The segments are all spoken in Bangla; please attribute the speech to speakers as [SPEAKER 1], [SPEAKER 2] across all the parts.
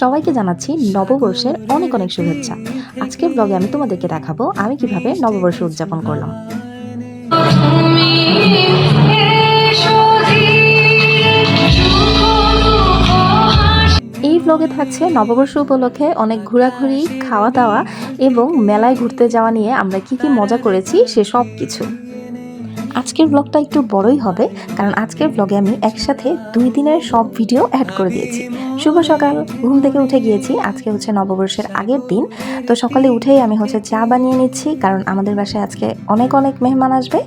[SPEAKER 1] সবাইকে জানাচ্ছি নববর্ষের অনেক অনেক শুভেচ্ছা। আজকের ব্লগে আমি তোমাদেরকে দেখাবো আমি কীভাবে নববর্ষ উদযাপন করলাম। এই ব্লগে থাকছে নববর্ষ উপলক্ষে অনেক ঘোরাঘুরি খাওয়া দাওয়া এবং মেলায় ঘুরতে যাওয়া নিয়ে আমরা কি কি মজা করেছি সে সব কিছু আজকের ব্লগটা একটু বড়ই হবে, কারণ আজকের ব্লগে আমি একসাথে দুই দিনের সব ভিডিও অ্যাড করে দিয়েছি। শুভ সকাল, ঘুম থেকে উঠে গিয়েছি, আজকে হচ্ছে নববর্ষের আগের দিন। তো সকালে উঠেই আমি হচ্ছে চা বানিয়ে নিচ্ছি, কারণ আমাদের বাসায় আজকে অনেক অনেক মেহমান আসবে।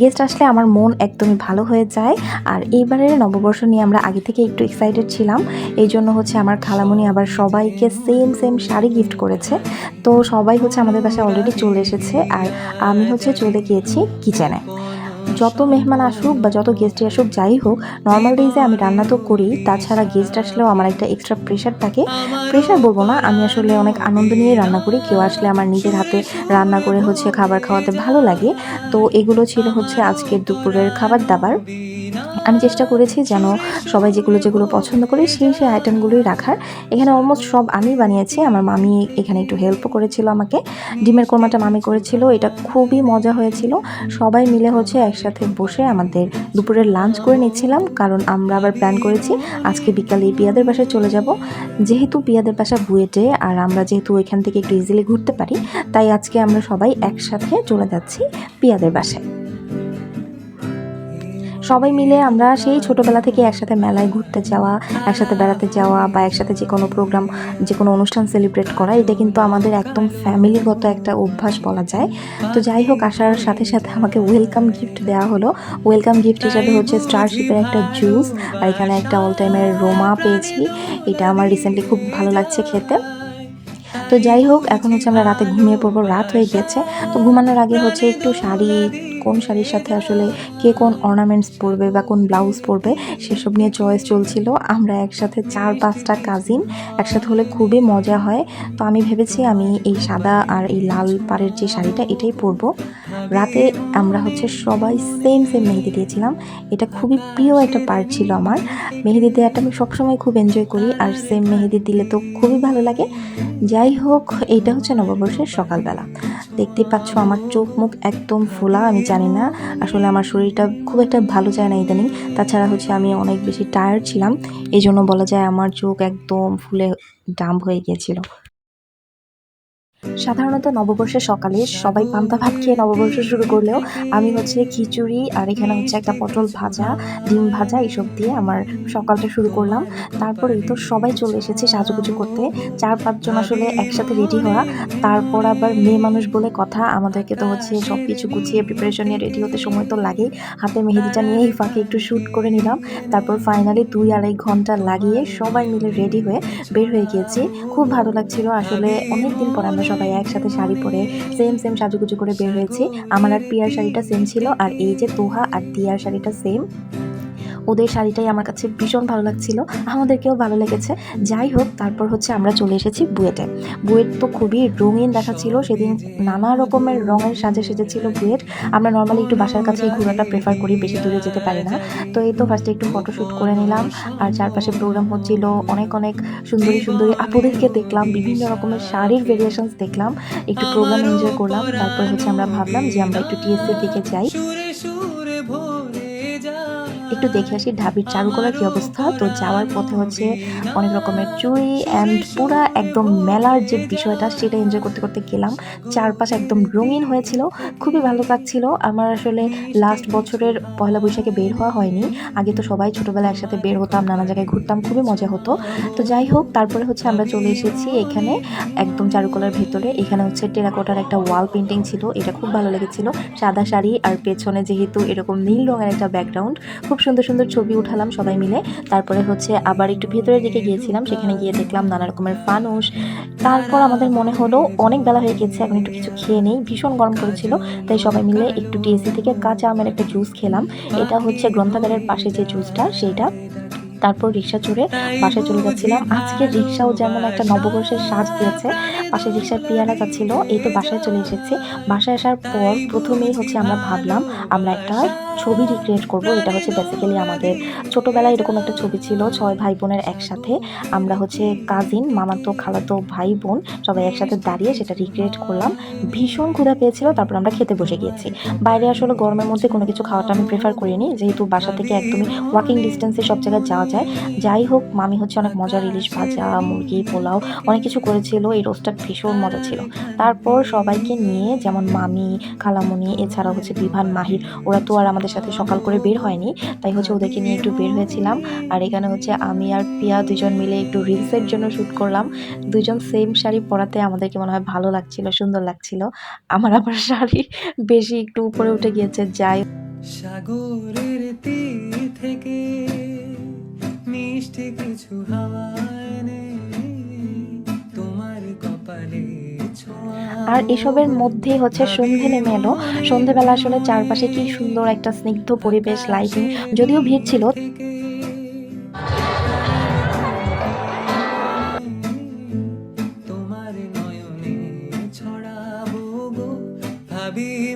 [SPEAKER 1] গেস্ট আসলে আমার মন একদমই ভালো হয়ে যায়। আর এইবারের নববর্ষ নিয়ে আমরা আগে থেকে একটু এক্সাইটেড ছিলাম। এই জন্য হচ্ছে আমার খালামুনি আবার সবাইকে সেম সেম শাড়ি গিফট করেছে। তো সবাই হচ্ছে আমাদের বাসায় অলরেডি চলে এসেছে। আর আমি হচ্ছে চলে গিয়েছি কিচেনে যত মেহমান আসুক বা যত গেস্টই আসুক, যাই হোক নর্মাল ডেজে আমি রান্না তো করি। তাছাড়া গেস্ট আসলেও আমার একটা এক্সট্রা প্রেশার থাকে। প্রেশার বলব না, আমি আসলে অনেক আনন্দ নিয়ে রান্না করি। কেউ আসলে আমার নিজের হাতে রান্না করে হচ্ছে খাবার খাওয়াতে ভালো লাগে। তো এগুলো ছিল হচ্ছে আজকের দুপুরের খাবার দাবার। আমি চেষ্টা করেছি যেন সবাই যেগুলো যেগুলো পছন্দ করে সেই সেই আইটেমগুলোই রাখার। এখানে অলমোস্ট সব আমি বানিয়েছি। আমার মামি এখানে একটু হেল্পও করেছিল আমাকে। ডিমের কোরমাটা মামি করেছিল। এটা খুবই মজা হয়েছিল। সবাই মিলে হচ্ছে একসাথে বসে আমাদের দুপুরের লাঞ্চ করে নিচ্ছিলাম। কারণ আমরা আবার প্ল্যান করেছি, আজকে বিকালে পিয়াদের বাসায় চলে যাব। যেহেতু পিয়াদের বাসা বুয়েটে, আর আমরা যেহেতু এখান থেকে একটু ইজিলি ঘুরতে পারি, তাই আজকে আমরা সবাই একসাথে চলে যাচ্ছি পিয়াদের বাসায়। সবাই মিলে আমরা সেই ছোটবেলা থেকে একসাথে মেলায় ঘুরতে যাওয়া, একসাথে বেড়াতে যাওয়া বা একসাথে যে কোনো প্রোগ্রাম যে কোনো অনুষ্ঠান সেলিব্রেট করা, এটা কিন্তু আমাদের একদম ফ্যামিলিগত একটা অভ্যাস বলা যায়। তো যাই হোক, আসার সাথে সাথে আমাকে ওয়েলকাম গিফট দেওয়া হলো। ওয়েলকাম গিফট হিসাবে হচ্ছে স্টারশিপের একটা জুস আর এখানে একটা অল টাইমের রোমা পেয়েছি। এটা আমার রিসেন্টলি খুব ভালো লাগছে খেতে। তো যাই হোক, এখন হচ্ছে আমরা রাতে ঘুমিয়ে পড়ব, রাত হয়ে গেছে। তো ঘুমানোর আগে হচ্ছে একটু শাড়ি কোন শাড়ির সাথে আসলে কে কোন অর্নামেন্টস পরবে বা কোন ব্লাউজ পরবে, সেসব নিয়ে চয়েস চলছিল। আমরা একসাথে চার, পাঁচটা কাজিন একসাথে হলে খুবই মজা হয়। তো আমি ভেবেছি আমি এই সাদা আর এই লাল পাড়ের যে শাড়িটা, এটাই পরবো। রাতে আমরা হচ্ছে সবাই সেম সেম মেহেদি দিয়েছিলাম। এটা খুবই প্রিয় একটা পার্ট ছিল আমার। মেহেদি দেওয়াটা আমি সবসময় খুব এনজয় করি আর সেম মেহেদি দিলে তো খুবই ভালো লাগে। যাই হোক, এইটা হচ্ছে নববর্ষের সকালবেলা। দেখতে পাচ্ছ আমার চোখ মুখ একদম ফোলা, আমি জানি না। আসলে আমার শরীরটা খুব একটা ভালো যায় না ইদানিং। তাছাড়া হচ্ছে আমি অনেক বেশি টায়ার্ড ছিলাম। এই জন্য বলা যায় আমার চোখ একদম ফুলে ডাম্প হয়ে গিয়েছিল। সাধারণত নববর্ষের সকালে সবাই পান্তা ভাত খেয়ে নববর্ষ শুরু করলেও আমি হচ্ছে খিচুড়ি আর এখানে হচ্ছে একটা পটল ভাজা, ডিম ভাজা এইসব দিয়ে আমার সকালটা শুরু করলাম। তারপর এই তো সবাই চলে এসেছে সাজুগুজু করতে। চার পাঁচজন আসলে একসাথে রেডি হওয়া। তারপর আবার মেয়ে মানুষ বলে কথা। আমাদেরকে তো হচ্ছে সব কিছু গুছিয়ে প্রিপারেশন নিয়ে রেডি হতে সময় তো লাগেই। হাতে মেহেদিটা নিয়েই ফাঁকে একটু শ্যুট করে নিলাম। তারপর ফাইনালি দুই আড়াই ঘণ্টা লাগিয়ে সবাই মিলে রেডি হয়ে বের হয়ে গিয়েছি। খুব ভালো লাগছিল। আসলে অনেক দিন পর আমরা সবাই একসাথে শাড়ি পরে সেম সেম সাজুগুজু করে বের হয়েছি। আমার আর পিয়ার শাড়িটা সেম ছিল, আর এই যে তোহা আর তিয়ার শাড়িটা সেম ওদের শাড়িটাই আমার কাছে ভীষণ ভালো লাগছিল, আমাদেরকেও ভালো লেগেছে। যাই হোক, তারপর হচ্ছে আমরা চলে এসেছি বুয়েটে। বুয়েট তো খুবই রঙিন দেখাচ্ছিল সেদিন নানা রকমের রঙের সাজে সেজেছিল বুয়েট। আমরা নর্মালি একটু বাসার কাছেই ঘোরাটা প্রেফার করি, বেশি দূরে যেতে পারি না। তো এই তো ফার্স্টে একটু ফটোশ্যুট করে নিলাম, আর চারপাশে প্রোগ্রাম হচ্ছিল, অনেক অনেক সুন্দরী সুন্দরী আপুদেরকে দেখলাম, বিভিন্ন রকমের শাড়ির ভেরিয়েশনস দেখলাম, একটু প্রোগ্রাম এনজয় করলাম, তারপর হচ্ছে আমরা ভাবলাম যে আমরা একটু টিএসসির দিকে যাই। একটু দেখে আসি ঢাবির চারুকলার কি অবস্থা? তো যাওয়ার পথে হচ্ছে অনেক রকমের চুড়ি অ্যান্ড পুরা একদম মেলার যে বিষয়টা, সেটা এনজয় করতে করতে গেলাম। চারপাশ একদম রঙিন হয়েছিল, খুবই ভালো লাগছিল। আমার আসলে লাস্ট বছরের পয়লা বৈশাখে বের হওয়া হয়নি। আগে তো সবাই ছোটোবেলায় একসাথে বের হতাম, নানা জায়গায় ঘুরতাম, খুবই মজা হতো। তো যাই হোক, তারপরে হচ্ছে আমরা চলে এসেছি এখানে একদম চারুকলার ভেতরে। এখানে হচ্ছে টেরাকোটার একটা ওয়াল পেন্টিং ছিল, এটা খুব ভালো লেগেছিল। সাদা শাড়ি আর পেছনে যেহেতু এরকম নীল রঙের একটা ব্যাকগ্রাউন্ড খুব সুন্দর সুন্দর ছবি উঠালাম সবাই মিলে। তারপরে হচ্ছে আবার একটু ভেতরের দিকে গিয়েছিলাম, সেখানে গিয়ে দেখলাম নানা রকমের ফানুস। তারপর আমাদের মনে হলো অনেক বেলা হয়ে গেছে, এখন একটু কিছু খেয়ে নেই, ভীষণ গরম করেছিল তাই সবাই মিলে একটু টিএসি থেকে কাঁচা আমের একটা জুস খেলাম। এটা হচ্ছে গ্রন্থাগারের পাশে যে জুসটা, সেইটা তারপর রিক্সা চড়ে বাসায় চলে যাচ্ছিলাম। আজকে রিক্সাও যেমন একটা নববর্ষের সাজ দিয়েছে পাশে রিক্সার পিয়ারা যাচ্ছিল এই তো বাসায় চলে এসেছি। বাসায় আসার পর প্রথমেই হচ্ছে আমরা ভাবলাম, আমরা একটা ছবি রিক্রিয়েট করব। এটা হচ্ছে বেসিক্যালি আমাদের ছোটোবেলায় এরকম একটা ছবি ছিল, ছয় ভাই বোনের একসাথে। আমরা হচ্ছে কাজিন মামাতো, খালাতো ভাই বোন সবাই একসাথে দাঁড়িয়ে সেটা রিক্রিয়েট করলাম। ভীষণ ক্ষুধা পেয়েছিল, তারপর আমরা খেতে বসে গিয়েছি। বাইরে আসলে গরমের মধ্যে কোনো কিছু খাওয়াটা আমি প্রেফার করিনি, যেহেতু বাসা থেকে একদমই ওয়াকিং ডিস্টেন্সে সব জায়গায় যাওয়া যায়। যাই হোক, মামি হচ্ছে অনেক মজার ইলিশ ভাজা, মুরগি, পোলাও, অনেক কিছু করেছিল। এই রোস্টটা ভীষণ মজা ছিল। তারপর সবাইকে নিয়ে, যেমন মামি, খালামুনি এছাড়া হচ্ছে বিভান মাহির, ওরা তো আর আমাদের সাথে সকাল করে বের হয়নি। তাই হচ্ছে ওদেরকে নিয়ে একটু বের হয়েছিলাম। আর এখানে হচ্ছে আমি আর পিয়া দুজন মিলে একটু রিলসের জন্য শ্যুট করলাম। দুজন সেম শাড়ি পরাতে আমাদেরকে মনে হয় ভালো লাগছিল, সুন্দর লাগছিল। আমার আবার শাড়ি বেশি একটু উপরে উঠে গিয়েছে, যাই
[SPEAKER 2] সাগরের তীর থেকে মিষ্টি কিছু হাওয়ায় তোমার কপালে
[SPEAKER 1] আর এসবের মধ্যে হচ্ছে সন্ধে নেমে এলো। সন্ধেবেলা আসলে চারপাশে কি সুন্দর একটা স্নিগ্ধ পরিবেশ লাইটিং যদিও ভিড় ছিল।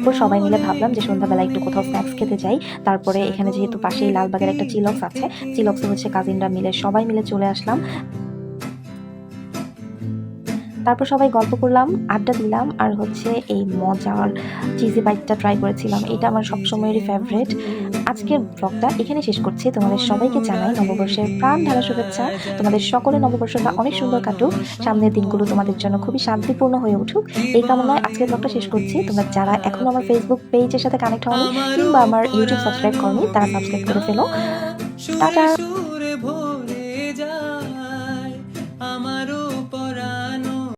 [SPEAKER 1] তারপর সবাই মিলে ভাবলাম যে সন্ধ্যাবেলা একটু কোথাও স্ন্যাক্স খেতে যাই। তারপরে এখানে যেহেতু পাশেই লালবাগের একটা চিলক্স আছে, চিলক্সে হচ্ছে কাজিনরা মিলে সবাই মিলে চলে আসলাম। তারপর সবাই গল্প করলাম, আড্ডা দিলাম, আর হচ্ছে এই মজার চিজি বাইটটা ট্রাই করেছিলাম। এটা আমার সবসময়েরই ফেভারেট আজকের ব্লগটা এখানে শেষ করছি। তোমাদের সবাইকে জানাই নববর্ষের প্রাণ ঢালা শুভেচ্ছা। তোমাদের সকলে নববর্ষটা অনেক সুন্দর কাটুক। সামনের দিনগুলো তোমাদের জন্য খুবই শান্তিপূর্ণ হয়ে উঠুক। এই কামনায় আজকের ব্লগটা শেষ করছি। তোমরা যারা এখনও আমার ফেসবুক পেজের সাথে কানেক্ট হওনি, কিংবা আমার ইউটিউব সাবস্ক্রাইব করনি, তারা সাবস্ক্রাইব করে ফেলো। টাটা!